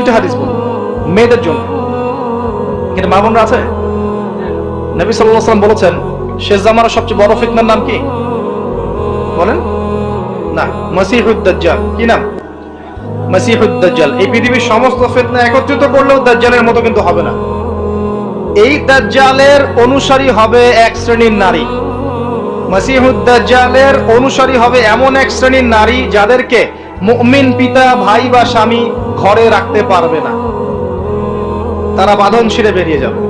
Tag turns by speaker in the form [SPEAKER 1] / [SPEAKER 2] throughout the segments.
[SPEAKER 1] দুইটা হাদিস বলুন মেয়েদের জন্য। কিন্তু মা বোনরা আছে? নবী আলাইহি সাল্লাম বলেছেন, শেষ জামানার সবচেয়ে বড় ফিতনার নাম কি? বলেন। না, মসিহুদ দাজ্জাল। কি নাম? মসিহুদ দাজ্জাল। এই পৃথিবীর সমস্ত ফিতনা একত্রিত করলেও দাজ্জালের মতো কিন্তু হবে না। এই দাজ্জালের অনুসারী হবে এক শ্রেণির নারী। মসিহুদ দাজ্জালের অনুসারী হবে এমন এক শ্রেণির নারী যাদেরকে মুমিন পিতা, ভাই বা স্বামী ঘরে রাখতে পারবে না। তারা বাঁধন ছিঁড়ে বেরিয়ে যাবে।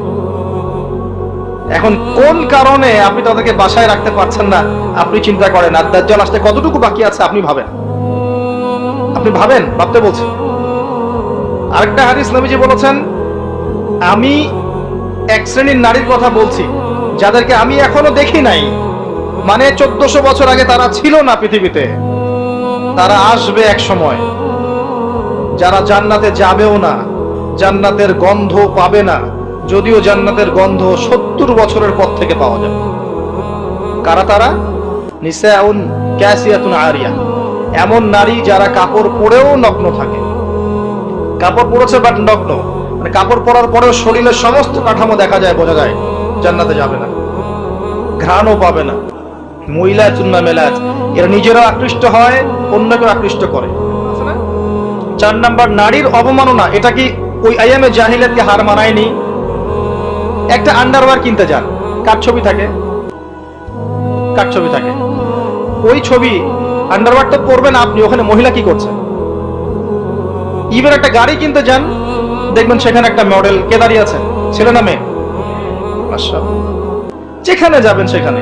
[SPEAKER 1] এখন কোন কারণে আপনি তাদেরকে বাসায় রাখতে পারছেন না, আপনি চিন্তা করেন, আর দাজ্জাল আসতে কতটুকু বাকি আছে আপনি ভাবেন? আপনি ভাবেন? ভাবতে বলছেন আরেকটা হাদিস নবীজি বলেছেন, আমি এক শ্রেণির নারীর কথা বলছি, যাদেরকে আমি এখনও দেখি নাই। মানে চোদ্দশো বছর আগে তারা ছিল না পৃথিবীতে। তারা আসবে এক সময়। যারা জান্নাতে যাবেও না, জান্নাতের গন্ধ পাবে না, যদিও জান্নাতের গন্ধ সত্তর বছরের পর থেকে পাওয়া যাবে। কারা তারা? নিসাউন ক্যাসিয়াতুন আরিয়া। এমন নারী যারা কাপড় পরেও নগ্ন থাকে। কাপড় পরেছে বাট নগ্ন। মানে কাপড় পরার পরেও শরীরের সমস্ত কাঠামো দেখা যায়, বোঝা যায়, জান্নাতে যাবে না। ঘ্রাণও পাবে না। মহিলা চুন্না মেলাজ এরা নিজেরাও আকৃষ্ট হয় অন্যকে আকৃষ্ট করে? চার নাম্বার নারীর অবমাননা, এটা কি ওই আইএমএ জাহিলাতকে হার মানায়নি? একটা আন্ডারওয়্যার কিনতে যান, কার ছবি থাকে? কার ছবি থাকে? ওই ছবি আন্ডারওয়্যার তো পরবেন আপনি, ওখানে মহিলা কি করছে? ইভেন একটা গাড়ি কিনতে যান, দেখবেন সেখানে একটা মডেল কে দাঁড়িয়ে আছে? ছেলে না মেয়ে? যেখানে যাবেন সেখানে।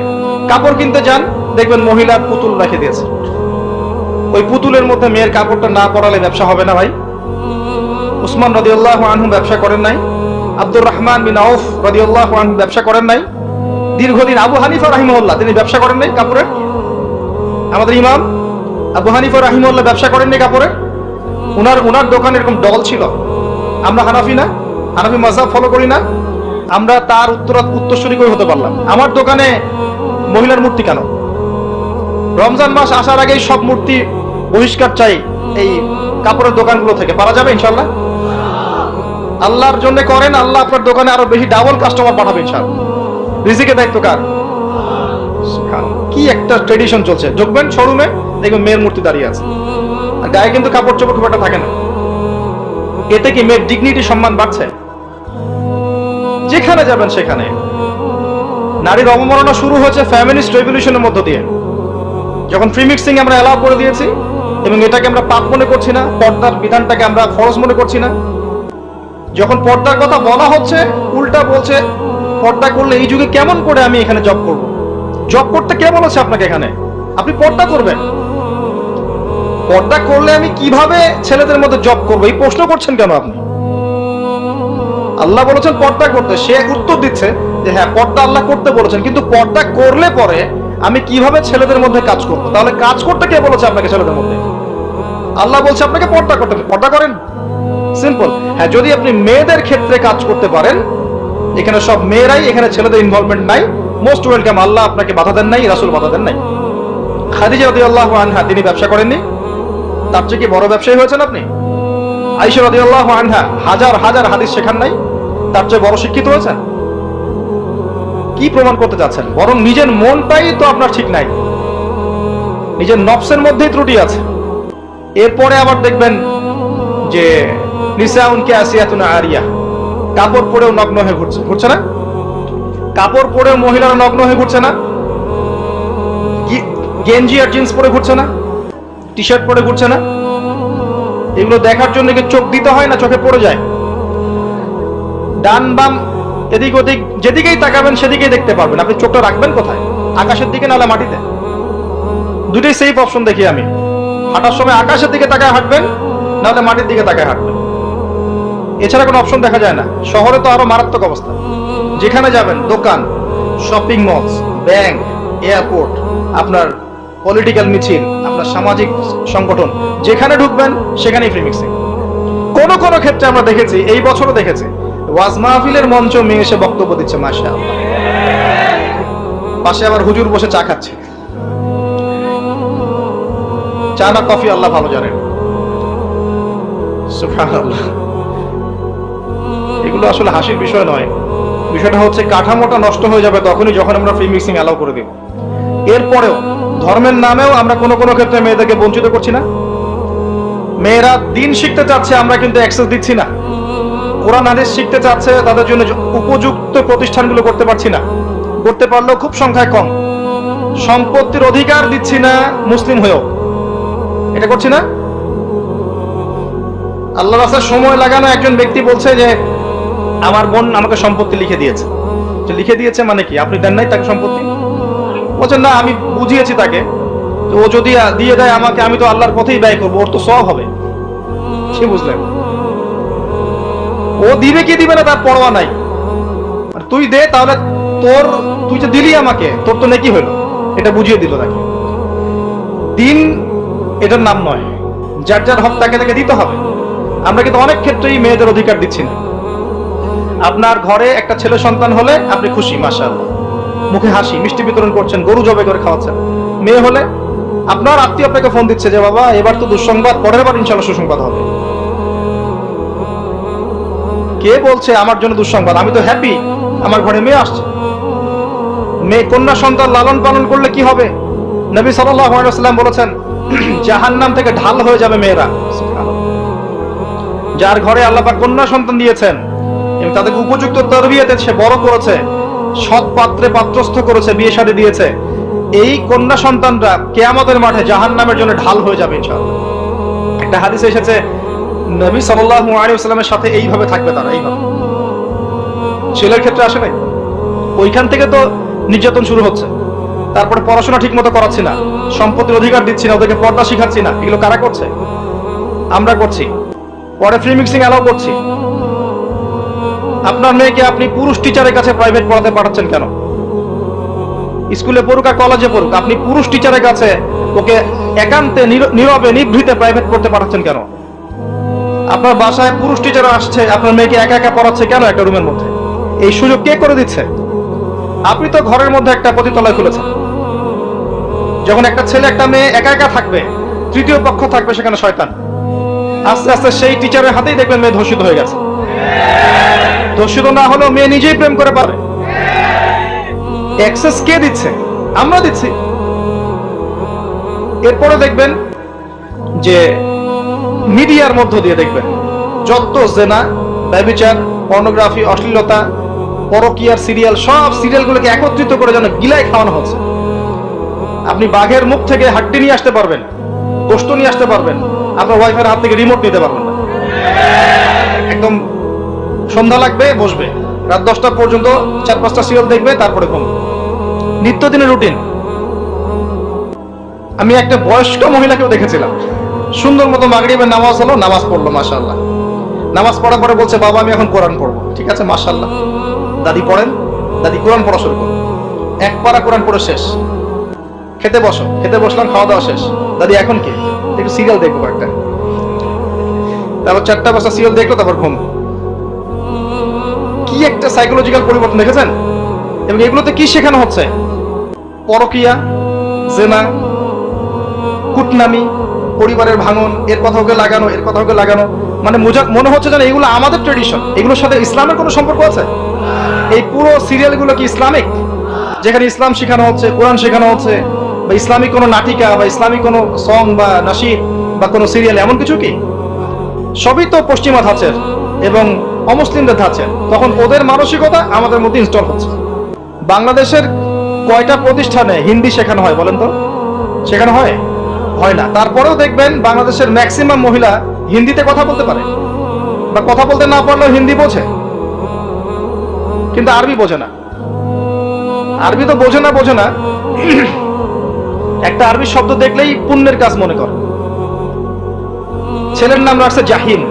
[SPEAKER 1] কাপড় কিনতে যান, দেখবেন মহিলা পুতুল রেখে দিয়েছে। ওই পুতুলের মধ্যে মেয়ের কাপড়টা না পরালে ব্যবসা হবে না ভাই। উসমান রাদিয়াল্লাহু আনহু ব্যবসা করেন নাই। আব্দুর রহমান বিন আউফ রাদিয়াল্লাহু আনহু ব্যবসা করেন নাই। দীর্ঘদিন আবু হানিফা রাহিমউল্লাহ তিনি ব্যবসা করেন নাই কাপড়ের। আমাদের ইমাম আবু হানিফা রাহিমউল্লাহ ব্যবসা করেননি কাপড়ের উনার উনার দোকানে এরকম ডল ছিল। আমরা হানাফি না, হানাফি মাযহাব ফলো করি না। আমরা তার উত্তর, উত্তরসূরি করে হতে পারলাম? আমার দোকানে মহিলার মূর্তি কেন? রমজান মাস আসার আগেই সব মূর্তি বহিষ্কার চাই এই কাপড়ের দোকানগুলো থেকে। পারা যাবে ইনশাল্লাহ আল্লাহর জন্য করেন, আল্লাহ আপনার দোকানে আরও বেশি ডাবল কাস্টমার পাঠাবে ইনশাল্লাহ রিজিকে দায়িত্ব কার? কি একটা ট্রেডিশন চলছে। ঢুকবেন শোরুমে দেখবেন মেয়ের মূর্তি দাঁড়িয়ে আছে। আর গায়ে কিন্তু কাপড় চোপড় খুব একটা থাকে না। এতে কি মেয়ের ডিগনিটি সম্মান বাড়ছে? যেখানে যাবেন সেখানে। নারীর অবমাননা শুরু হয়েছে ফ্যামিলিস্ট রেভলিউশনের মধ্য দিয়ে। যখন ফ্রি মিক্সিং আমরা অ্যালাউ করে দিয়েছি এবং এটাকে আমরা পাপ মনে করছি না, পর্দার বিধানটাকে আমরা ফরজ মনে করছি না। যখন পর্দার কথা বলা হচ্ছে, উল্টা বলছে, পর্দা করলে এই যুগে কেমন করে আমি এখানে জব করব? জব করতে কে বলেছে আপনাকে এখানে? আপনি পর্দা করবেন। পর্দা করলে আমি কীভাবে ছেলেদের মধ্যে জব করব? এই প্রশ্ন করছেন কেন আপনি? আল্লাহ বলেছেন পর্দা করতে। সে উত্তর দিচ্ছে যে হ্যাঁ পর্দা আল্লাহ করতে বলেছেন, কিন্তু পর্দা করলে পরে আমি কীভাবে ছেলেদের মধ্যে কাজ করব? তাহলে কাজ করতে কে বলেছে আপনাকে ছেলেদের মধ্যে? আল্লাহ বলছে, আপনাকে পর্দা করতে পর্দা করেন। সিম্পল হ্যাঁ যদি আপনি মেয়েদের ক্ষেত্রে কাজ করতে পারেন, এখানে সব মেয়েরাই, এখানে ছেলেদের ইনভলভমেন্ট নাই। মোস্ট ওয়েলকাম আল্লাহ আপনাকে বাধা দেন নাই, রাসুল বাধা দেন নাই। খাদিজা রাদিয়াল্লাহু আনহা, তিনি ব্যবসা করেননি। তার চেয়ে কি বড় ব্যবসায়ী হয়েছেন আপনি? আইসা রাদিয়াল্লাহু আনহা, হাজার হাজার হাদিস শেখান নাই। তার চেয়ে বড় শিক্ষিত হয়েছেন? কি প্রমাণ করতে চাচ্ছেন বরং নিজের মনটাই তো আপনার ঠিক নাই। নিজের নফসের মধ্যেই ত্রুটি আছে। এরপরে আবার দেখবেন যে নিসাউন কে আসিয়াতুনা আরিয়া। কাপড় পরেও নগ্ন হয়ে ঘুরছে। ঘুরছে না? কাপড় পরেও মহিলারা নগ্ন হয়ে ঘুরছে না? গেঞ্জি আর জিন্স পরে ঘুরছে না? টি শার্ট পরে ঘুরছে না? এগুলো দেখার জন্য কি চোখ দিতে হয় না চোখে পড়ে যায়? ডান বাম এদিক ওদিক যেদিকেই তাকাবেন, সেদিকেই দেখতে পারবেন। আপনি চোখটা রাখবেন কোথায়? আকাশের দিকে নাহলে মাটিতে? দুটোই সেফ অপশন দেখি আমি। হাঁটার সময় আকাশের দিকে তাকায় হাঁটবেন নাহলে মাটির দিকে তাকায় হাঁটবেন। এছাড়া কোনো অপশন দেখা যায় না। শহরে তো আরও মারাত্মক অবস্থা। যেখানে যাবেন, দোকান শপিং মলস ব্যাংক এয়ারপোর্ট আপনার পলিটিক্যাল মিছিল, আপনার সামাজিক সংগঠন, যেখানে ঢুকবেন, সেখানেই ফ্রি মিক্সিং কোনো কোন ক্ষেত্রে আমরা দেখেছি, এই বছরও দেখেছি ওয়াজ মাহফিলের মঞ্চ মেয়ে এসে বক্তব্য দিচ্ছে মাসা পাশে আবার হুজুর বসে চা খাচ্ছে। চা না কফি আল্লাহ ভালো জানেন। এগুলো আসলে হাসির বিষয় নয়। বিষয়টা হচ্ছে, কাঠামোটা নষ্ট হয়ে যাবে তখনই যখন আমরা ফ্রি মিক্সিং অ্যালাউ করে দেব। এরপরেও, ধর্মের নামেও আমরা কোনো কোনো ক্ষেত্রে মেয়েদেরকে বঞ্চিত করছি না। মেয়েরা দিন শিখতে চাচ্ছে, আমরা কিন্তু অ্যাক্সেস দিচ্ছি না। কোরআন হাদিস শিখতে চাচ্ছে, তাদের জন্য উপযুক্ত প্রতিষ্ঠানগুলো করতে পারছি না। করতে পারলেও খুব সংখ্যায় কম। সম্পত্তির অধিকার দিচ্ছি না মুসলিম হয়েও। এটা করছি না? আল্লাহ রাস্তায় সময় লাগানো একজন ব্যক্তি বলছে যে, আমার বোন আমাকে সম্পত্তি লিখে দিয়েছে। লিখে দিয়েছে মানে কি? আপনি দেন নাই তাকে সম্পত্তি? বলছেন না, আমি বুঝিয়েছি তাকে। ও যদি দিয়ে দেয় আমাকে, আমি তো আল্লাহর পথেই ব্যয় করব। ওর তো সব হবে। সে বুঝলেন ও দিবে কি দিবে না তার পরোয়া নাই। তুই দে, তাহলে তোর, তুই যে দিলি আমাকে, তোর তো নাকি হলো। এটা বুঝিয়ে দিল তাকে। দিন এটার নাম নয়, যার যার হক তাকে তাকে দিতে হবে। আমরা কিন্তু অনেক ক্ষেত্রেই মেয়েদের অধিকার দিচ্ছি না। আপনার ঘরে একটা ছেলে সন্তান হলে আপনি খুশি, মাশাআল্লাহ। মুখে হাসি, মিষ্টি বিতরণ করছেন, গরু জবে করে খাওয়াচ্ছেন। মেয়ে হলে আপনার আত্মীয় আপনাকে ফোন দিচ্ছে যে, বাবা, এবার তো দুঃসংবাদ, পরের বার ইনশাল্লাহ সুসংবাদ হবে। কে বলছে আমার জন্য দুঃসংবাদ? আমি তো হ্যাপি আমার ঘরে মেয়ে আসছে। মেয়ে কন্যা সন্তান লালন পালন করলে কি হবে? নবী সাল্লাম বলেছেন, জাহান্নাম থেকে ঢাল হয়ে যাবে মেয়েরা। যার ঘরে আল্লাপাক কন্যা সন্তান দিয়েছেন, এবং তাদেরকে উপযুক্ত তরবিয়াতে সে বড় করেছে, সৎ পাত্রে পাত্রস্থ করেছে, বিয়ে শাদী দিয়েছে, এই কন্যা সন্তানরা কেয়ামতের মাঠে জাহান নামের জন্য ঢাল হয়ে যাবে ইনশাআল্লাহ। একটা হাদিস এসেছে নবী সাল্লাল্লাহু আলাইহি সাথে এইভাবে থাকবে তারা, এইভাবে। ছেলের ক্ষেত্রে আসে নাই? ওইখান থেকে তো নির্যাতন শুরু হচ্ছে। তারপরে পড়াশোনা ঠিক মতো করাচ্ছি না, সম্পত্তির অধিকার দিচ্ছি না, ওদেরকে পর্দা শিখাচ্ছি না। এগুলো কারা করছে? আমরা করছি। পরে ফ্রি মিক্সিং অ্যালাউ করছি। আপনার মেয়েকে আপনি পুরুষ টিচারের কাছে প্রাইভেট পড়াতে পাঠাচ্ছেন কেন? স্কুলে পড়ুক আর কলেজে পড়ুক, আপনি পুরুষ টিচারের কাছে ওকে একান্তে নীর- নীরবে নিভৃতে প্রাইভেট পড়তে পাঠাচ্ছেন কেন? আপনার বাসায় পুরুষ টিচার আসছে, আপনার মেয়েকে একা একা পড়াচ্ছে কেন একটা রুমের মধ্যে? এই সুযোগ কে করে দিচ্ছে? আপনি তো ঘরের মধ্যে একটা পতিতলায় খুলেছেন। যখন একটা ছেলে, একটা মেয়ে একা একা থাকবে, তৃতীয় পক্ষ থাকবে সেখানে শয়তান। আস্তে আস্তে সেই টিচারের হাতেই দেখবেন মেয়ে ধর্ষিত হয়ে গেছে। ধর্ষিত না হলেও মেয়ে নিজেই প্রেম করে পারে। অ্যাক্সেস কে দিচ্ছে? আমরা দিচ্ছি। এরপরে দেখবেন যে মিডিয়ার মধ্য দিয়ে দেখবেন। যত জেনা, ব্যবিচার, পর্নোগ্রাফি, অশ্লীলতা, পরকিয়ার সিরিয়াল, সব সিরিয়ালগুলোকে একত্রিত করে যেন গিলায় খাওয়ানো হচ্ছে। আপনি বাঘের মুখ থেকে হাড্ডি নিয়ে আসতে পারবেন, গোস্ত নিয়ে আসতে পারবেন, আপনার ওয়াইফের হাত থেকে রিমোট নিতে পারবেন না। একদম সন্ধ্যা লাগবে, বসবে। রাত দশটা পর্যন্ত চার পাঁচটা সিরিয়াল দেখবে, তারপরে ঘুম। নিত্যদিনের রুটিন আমি একটা বয়স্ক মহিলাকেও দেখেছিলাম। সুন্দর মতো মাগরিবের নামাজ হলো, নামাজ পড়ল মাশাল্লাহ নামাজ পড়ার পরে বলছে, বাবা, আমি এখন কোরআন পড়ব। ঠিক আছে মাশাল্লাহ দাদি পড়েন, দাদি কোরআন পড়া শুরু করো এক পারা কোরআন পড়ে শেষ। খেতে বসো, খেতে বসলাম, খাওয়া দাওয়া শেষ। দাদি, এখন কি? একটু সিরিয়াল দেখব একটা তারপর চারটা পাঁচটা সিরিয়াল দেখল, তারপর ঘুম। কি একটা সাইকোলজিক্যাল পরিবর্তন, দেখেছেন? এবং এগুলোতে কি শেখানো হচ্ছে? পরকিয়া, জেনা, কুটনামি পরিবারের ভাঙন, এর কথা ওকে লাগানো, এর কথা ওকে লাগানো। মানে মনে হচ্ছে যেন এগুলো আমাদের ট্রেডিশন এগুলোর সাথে ইসলামের কোনো সম্পর্ক আছে? এই পুরো সিরিয়ালগুলো কি ইসলামিক? যেখানে ইসলাম শেখানো হচ্ছে, কোরআন শেখানো হচ্ছে, বা ইসলামিক কোনো নাটিকা, বা ইসলামিক কোনো সং বা নাসির, বা কোনো সিরিয়াল, এমন কিছু কি? সবই তো পশ্চিমা ধাঁচের এবং অমুসলিমদের ধাঁচের। তখন ওদের মানসিকতা আমাদের মধ্যে ইনস্টল হচ্ছে। বাংলাদেশের কয়টা প্রতিষ্ঠানে হিন্দি শেখানো হয় বলেন তো? শেখানো হয়? হয় না। তারপরেও দেখবেন বাংলাদেশের ম্যাক্সিমাম মহিলা হিন্দিতে কথা বলতে পারে। বা কথা বলতে না পারলেও হিন্দি বোঝে। কিন্তু আরবি বোঝে না। আরবি তো বোঝে না বোঝে না। একটা আরবি শব্দ দেখলেই পুণ্যের কাজ মনে করে। ছেলের নাম রাখছে জাহিম।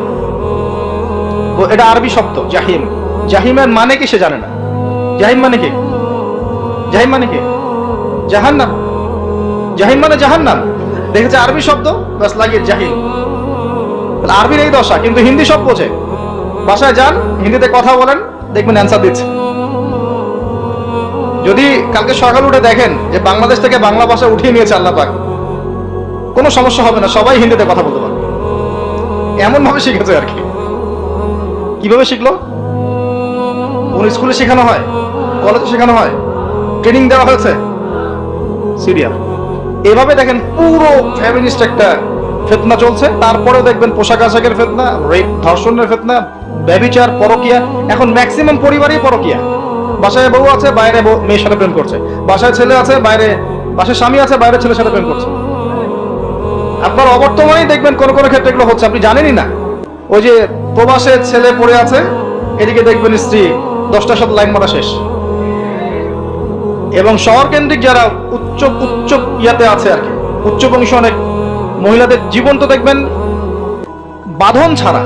[SPEAKER 1] এটা আরবি শব্দ, জাহিম। জাহিমের মানে কি সে জানে না। জাহিম মানে কি? জাহিম মানে কি? জাহান্নাম। জাহিম মানে জাহান্নাম। দেখেছে আরবি শব্দ? বাস লাগিয়ে তাহলে আরবির এই দশা, কিন্তু হিন্দি সব বোঝে। বাসায় যান, হিন্দিতে কথা বলেন, দেখবেন অ্যান্সার দিচ্ছে। যদি কালকে সকাল উঠে দেখেন যে বাংলাদেশ থেকে বাংলা ভাষা উঠিয়ে নিয়েছে আল্লাহ পাক, কোনো সমস্যা হবে না, সবাই হিন্দিতে কথা বলতে পারবে। এমন ভাবে শিখেছে আর কি। কীভাবে শিখলো? কোন স্কুলে শেখানো হয়? কলেজে শেখানো হয়? ট্রেনিং দেওয়া হয়েছে? সিরিয়াল এভাবে দেখেন পুরো ফ্যামিলিস্ট একটা ফেতনা চলছে। তারপরেও দেখবেন পোশাক আশাকের ফেতনা, রেপ, ধর্ষণের ফেতনা, ব্যবিচার, পরকিয়া। এখন ম্যাক্সিমাম পরিবারই পরকিয়া। বাসায় বউ আছে, বাইরে মেয়ের সাথে প্রেম করছে। বাসায় ছেলে আছে, বাইরে বাসায় স্বামী আছে, বাইরে ছেলের সাথে প্রেম করছে। আপনার অবর্তমানেই দেখবেন কোন কোন ক্ষেত্রে এগুলো হচ্ছে। আপনি জানেনই না। ওই যে প্রবাসে ছেলে পড়ে আছে, এদিকে দেখবেন স্ত্রী দশটার সাথে লাইন মারা শেষ। এবং শহর কেন্দ্রিক যারা উচ্চ উচ্চ ইয়াতে আছে আর কি, উচ্চ বংশ অনেক মহিলাদের জীবন তো দেখবেন, বাঁধন ছাড়া।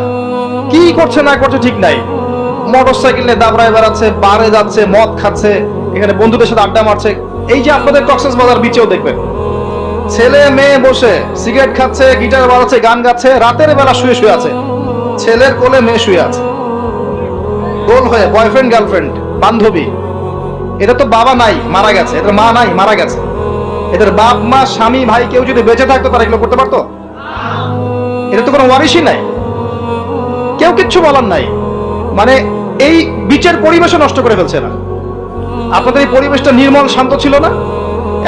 [SPEAKER 1] কি করছে না করছে ঠিক নাই। মোটর সাইকেল নিয়ে দাবড়ায় বেড়াচ্ছে, বারে যাচ্ছে, মদ খাচ্ছে, এখানে বন্ধুদের সাথে আড্ডা মারছে। এই যে আপনাদের কক্সেস বাজার বিচেও দেখবেন। ছেলে, মেয়ে বসে সিগারেট খাচ্ছে, গিটার বাজাচ্ছে, গান গাচ্ছে, রাতের বেলা শুয়ে শুয়ে আছে। ছেলের কোলে মেয়ে শুয়ে আছে। গোল হয়ে বয়ফ্রেন্ড গার্লফ্রেন্ড বান্ধবী। এটা তো বাবা নাই, মারা গেছে। এদের মা নাই, মারা গেছে। এদের বাপ, মা, স্বামী, ভাই কেউ যদি বেঁচে থাকতো, তারা এগুলো করতে পারতো? এটা তো কোনো ওয়ারিশই নাই। কেউ কিচ্ছু বলার নাই। মানে এই বিচের পরিবেশও নষ্ট করে ফেলছে না আপনাদের এই পরিবেশটা নির্মল, শান্ত ছিল না?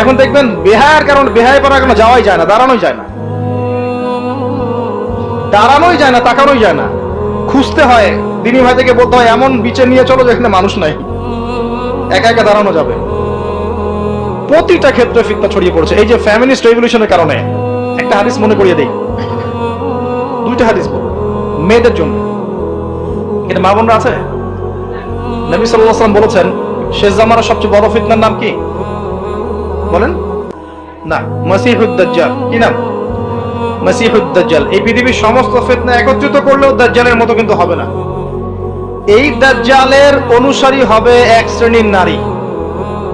[SPEAKER 1] এখন দেখবেন বেহায়ার কারণ বেহায় পাড়া কোনো যাওয়াই যায় না, দাঁড়ানোই যায় না। দাঁড়ানোই যায় না, তাকানোই যায় না। খুঁজতে হয়, দিনী ভাই থেকে বলতে হয়, এমন বিচে নিয়ে চলো যেখানে মানুষ নাই। একা একা দাঁড়ানো যাবে। প্রতিটা ক্ষেত্রে ফিতনা ছড়িয়ে পড়েছে। এই যে ফ্যামিলিস্ট রেভলিউশনের কারণে, একটা হাদিস মনে করিয়ে দেই। দুইটা হাদিস বল। মেয়েদের জন্য। এটা মা বোনরা আছে? নবী সাল্লাল্লাহু আলাইহি বলেছেন, শেষ জামানার সবচেয়ে বড় ফিতনার নাম কি? বলেন। না, মাসিহুদ দাজ্জাল। কি নাম? মাসিহুদ দাজ্জাল। এই পৃথিবীর সমস্ত ফিতনা একত্রিত করলেও দাজ্জালের মতো কিন্তু হবে না। এই দাজ্জালের অনুসারী হবে এক শ্রেণির নারী।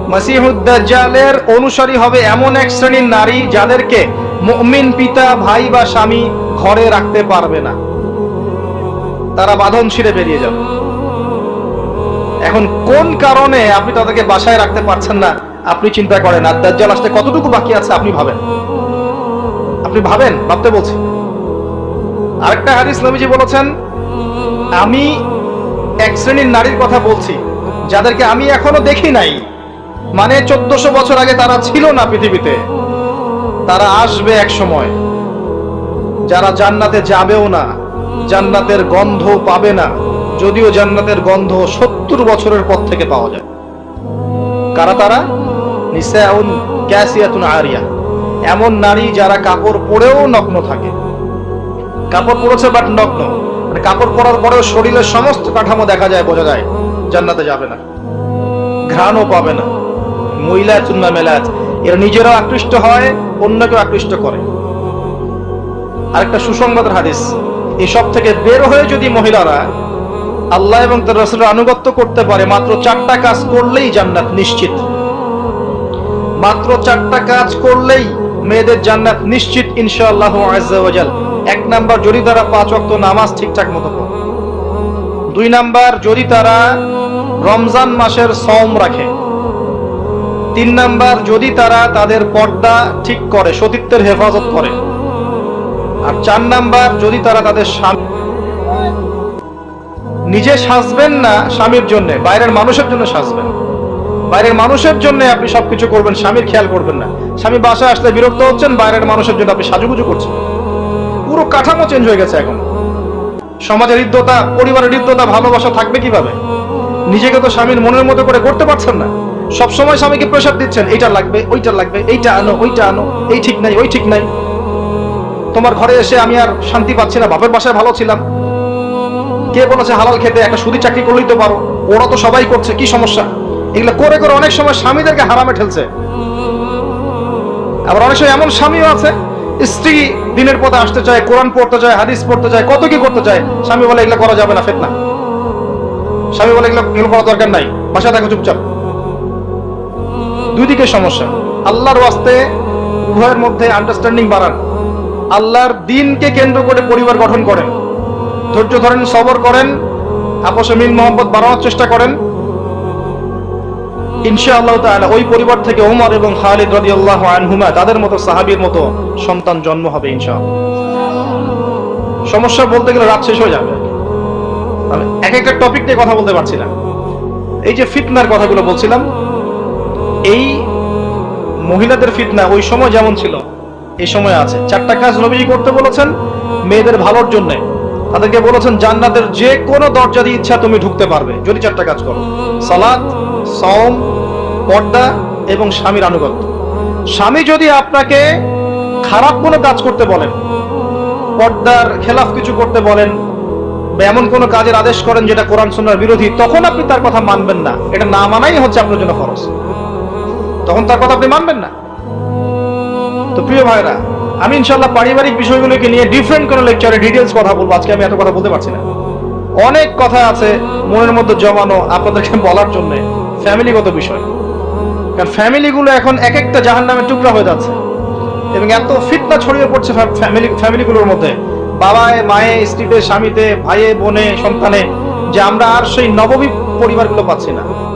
[SPEAKER 1] মাসিহুদ দাজ্জালের অনুসারী হবে এমন এক শ্রেণির নারী যাদেরকে মুমিন পিতা, ভাই বা স্বামী ঘরে রাখতে পারবে না। তারা বাঁধন ছিঁড়ে বেরিয়ে যাবে। এখন কোন কারণে আপনি তাদেরকে বাসায় রাখতে পারছেন না, আপনি চিন্তা করেন, আর দাজ্জাল আসতে কতটুকু বাকি আছে আপনি ভাবেন? আপনি ভাবেন? ভাবতে বলছি। আরেকটা হাদিস নবীজি বলেছেন, আমি এক শ্রেণির নারীর কথা বলছি, যাদেরকে আমি এখনও দেখি নাই। মানে চোদ্দশো বছর আগে তারা ছিল না পৃথিবীতে। তারা আসবে এক সময়। যারা জান্নাতে যাবেও না, জান্নাতের গন্ধ পাবে না, যদিও জান্নাতের গন্ধ সত্তর বছরের পর থেকে পাওয়া যায়। কারা তারা? নিসাউন আরিয়া। এমন নারী যারা কাপড় পরেও নগ্ন থাকে। কাপড় পরেছে বাট নগ্ন। কাপড় পরার পরেও শরীরের সমস্ত কাঠামো দেখা যায়, বোঝা যায়। জান্নাতে যাবে না। ঘ্রাণও পাবে না। মহিলা চুন্না মেলাজ এরা নিজেরাও আকৃষ্ট হয়, অন্যকেও আকৃষ্ট করে। আরেকটা সুসংবাদের হাদিস। এসব থেকে বের হয়ে যদি মহিলারা আল্লাহ এবং তার রসুলের আনুগত্য করতে পারে, মাত্র চারটা কাজ করলেই জান্নাত নিশ্চিত। মাত্র চারটা কাজ করলেই মেয়েদের জান্নাত নিশ্চিত, ইনশাআল্লাহ আজাল এক নাম্বার যদি তারা পাঁচ ওয়াক্ত নামাজ ঠিকঠাক মতো পড়ে। দুই নাম্বার যদি তারা রমজান মাসের সম রাখে। তিন নাম্বার যদি তারা তাদের পর্দা ঠিক করে, সতীত্বের হেফাজত করে। আর চার নাম্বার যদি তারা তাদের স্বামী নিজে সাজবেন না স্বামীর জন্য, বাইরের মানুষের জন্য সাজবেন। বাইরের মানুষের জন্য আপনি সবকিছু করবেন, স্বামীর খেয়াল করবেন না। স্বামী বাসায় আসলে বিরক্ত হচ্ছেন, বাইরের মানুষের জন্য আপনি সাজুগুজু করছেন। পুরো কাঠামো চেঞ্জ হয়ে গেছে এখন। সমাজের হৃদ্যতা, পরিবারের হৃদ্যতা, ভালোবাসা থাকবে কীভাবে? নিজেকে তো স্বামীর মনের মতো করে করতে পারছেন না। সবসময় স্বামীকে প্রেশার দিচ্ছেন, এইটা লাগবে, ওইটা লাগবে, এইটা আনো, ওইটা আনো, এই ঠিক নাই, ওই ঠিক নাই। তোমার ঘরে এসে আমি আর শান্তি পাচ্ছি না, বাপের বাসায় ভালো ছিলাম। কে বলেছে হালাল খেতে একটা সুদি চাকরি করলেই তো পারো? ওরা তো সবাই করছে, কি সমস্যা? এগুলো করে করে অনেক সময় স্বামীদেরকে হারামে ঠেলছে। আবার অনেক সময় এমন স্বামীও আছে স্ত্রী দিনের পথে আসতে চায়, কোরআন পড়তে চায়, হাদিস পড়তে চায়, কত কি করতে চায়, স্বামী বলে এগুলো করা যাবে না, ফেতনা। স্বামী বলে এগুলো এগুলো করার দরকার নাই, বাসায় থাকো চুপচাপ। দুই দিকে সমস্যা, আল্লাহর ওয়াস্তে উভয়ের মধ্যে আন্ডারস্ট্যান্ডিং বাড়ান। আল্লাহর দিনকে কেন্দ্র করে পরিবার গঠন করেন। ধৈর্য ধরেন, সবর করেন, আপসে মিল মোহাম্মদ বাড়ানোর চেষ্টা করেন। এই কথাগুলো বলছিলাম, এই মহিলাদের ফিতনা ওই সময় যেমন ছিল, এই সময় আছে। চারটা কাজ নবীজি করতে বলেছেন, মেয়েদের ভালোর জন্য। তাদেরকে বলেছেন, জান্নাতের যে কোনো দরজা দিয়ে ইচ্ছা তুমি ঢুকতে পারবে, যদি চারটা কাজ করো। সালাত সওম, পর্দা এবং স্বামীর আনুগত্য। স্বামী যদি আপনাকে খারাপ কোনো কাজ করতে বলেন, পর্দার খেলাফ কিছু করতে বলেন বা এমন কোনো কাজের আদেশ করেন যেটা কোরআন সুন্নাহর বিরোধী, তখন আপনি তার কথা মানবেন না। এটা না মানাই হচ্ছে আপনার জন্য খরচ তখন তার কথা আপনি মানবেন না। তো প্রিয় ভাইরা আমি ইনশাল্লাহ পারিবারিক বিষয়গুলোকে নিয়ে ডিফারেন্ট কোনো লেকচারে ডিটেলস কথা বলব। আজকে আমি এত কথা বলতে পারছি না। অনেক কথা আছে মনের মধ্যে জমানো আপনাদেরকে বলার জন্য। ফ্যামিলিগত বিষয়। কারণ ফ্যামিলিগুলো এখন এক একটা জাহান নামে টুকরা হয়ে যাচ্ছে। এবং এত ফিটনা ছড়িয়ে পড়ছে ফ্যামিলি, ফ্যামিলিগুলোর মধ্যে। বাবায়, মায়ে, স্ত্রীতে, স্বামীতে, ভাইয়ে, বোনে, সন্তানে, যে আমরা আর সেই নবমী পরিবারগুলো পাচ্ছি না।